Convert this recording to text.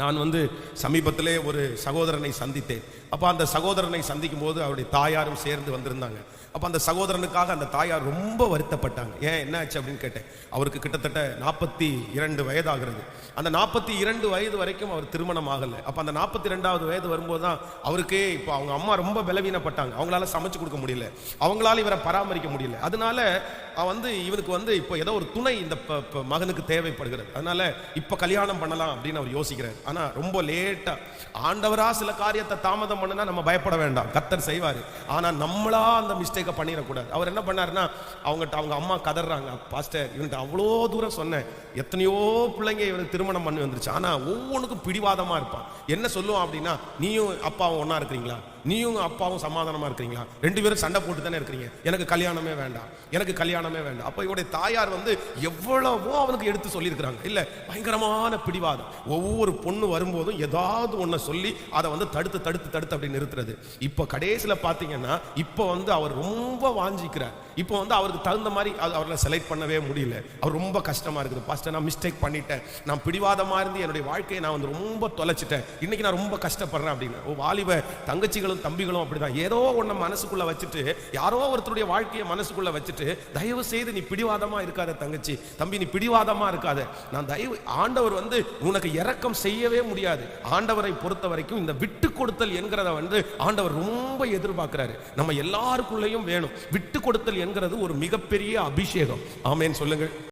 நான் வந்து சமீபத்திலே ஒரு சகோதரனை சந்தித்தேன். அப்போ அந்த சகோதரனை சந்திக்கும் போது அவருடைய தாயாரும் சேர்ந்து வந்திருந்தாங்க. அப்போ அந்த சகோதரனுக்காக அந்த தாயார் ரொம்ப வருத்தப்பட்டாங்க. ஏன் என்ன ஆச்சு அப்படின்னு கேட்டேன். அவருக்கு கிட்டத்தட்ட நாற்பத்தி இரண்டு வயதாகிறது. அந்த நாற்பத்தி இரண்டு வயது வரைக்கும் அவர் திருமணம் ஆகலை. அப்போ அந்த நாற்பத்தி ரெண்டாவது வயது வரும்போது தான் அவருக்கே இப்போ அவங்க அம்மா ரொம்ப பலவீனப்பட்டாங்க. அவங்களால சமைச்சு கொடுக்க முடியல. அவங்களால இவரை பராமரிக்க முடியல. அதனால அவன் வந்து இவனுக்கு வந்து இப்போ ஏதோ ஒரு துணை இந்த மகனுக்கு தேவைப்படுகிறது. அதனால இப்போ கல்யாணம் பண்ணலாம் அப்படின்னு அவர் யோசிக்கிறார். ஆனால் ரொம்ப லேட்டாக ஆண்டவராக சில காரியத்தை தாமதம் பண்ணுனா நம்ம பயப்பட வேண்டாம். கத்தர் செய்வார். ஆனால் நம்மளா அந்த மிஸ்டேக்கை பண்ணிடக்கூடாது. அவர் என்ன பண்ணாருன்னா அவங்ககிட்ட அவங்க அம்மா கதறாங்க பாஸ்டர் இவன்ட்டு அவ்வளோ தூரம் சொன்னேன். எத்தனையோ பிள்ளைங்க இவனுக்கு திருமணம் பண்ணி வந்துருச்சு. ஆனால் ஒவ்வொன்றுக்கும் பிடிவாதமாக இருப்பான். என்ன சொல்லுவான் அப்படின்னா நீயும் அப்பாவும் ஒன்றா இருக்கிறீங்களா? நீயும் அப்பாவும் சமாதானமா இருக்கிறீங்களா? ரெண்டு பேரும் சண்டை போட்டு தானே இருக்கிறீங்க. எனக்கு கல்யாணமே வேண்டாம். எனக்கு கல்யாணமே வேண்டாம். அப்போ இவருடைய தாயார் வந்து எவ்வளவோ அவனுக்கு எடுத்து சொல்லியிருக்கிறாங்க. இல்ல பயங்கரமான பிடிவாதம். ஒவ்வொரு பொண்ணு வரும்போதும் ஏதாவது ஒன்றை சொல்லி அதை வந்து தடுத்து தடுத்து தடுத்து அப்படி நிறுத்துறது. இப்போ கடைசியில் பார்த்தீங்கன்னா இப்போ வந்து அவர் ரொம்ப வாஞ்சிக்கிறார். இப்போ வந்து அவருக்கு தகுந்த மாதிரி அது அவரை செலக்ட் பண்ணவே முடியல. அவர் ரொம்ப கஷ்டமா இருக்குது. பாஸ்டர் நான் மிஸ்டேக் பண்ணிட்டேன். நான் பிடிவாதமா இருந்து என்னுடைய வாழ்க்கையை நான் வந்து ரொம்ப தொலைச்சிட்டேன். இன்னைக்கு நான் ரொம்ப கஷ்டப்படுறேன் அப்படின்னு. வாலிப தங்கச்சிகளும் தம்பிகளும் அப்படிதான். ஏதோ ஒன்றை மனசுக்குள்ள வச்சுட்டு யாரோ ஒருத்தருடைய வாழ்க்கையை மனசுக்குள்ள வச்சுட்டு தயவு செய்து நீ பிடிவாதமா இருக்காத தங்கச்சி. தம்பி நீ பிடிவாதமா இருக்காத. நான் தயவு ஆண்டவர் வந்து உனக்கு இரக்கம் செய்யவே முடியாது. ஆண்டவரை பொறுத்த வரைக்கும் இந்த விட்டு கொடுத்தல் என்கிறத வந்து ஆண்டவர் ரொம்ப எதிர்பார்க்கிறாரு. நம்ம எல்லாருக்குள்ளேயும் வேணும். விட்டு கொடுத்தல் என்கிறது ஒரு மிகப்பெரிய அபிஷேகம். ஆமேன்னு சொல்லுங்கள்.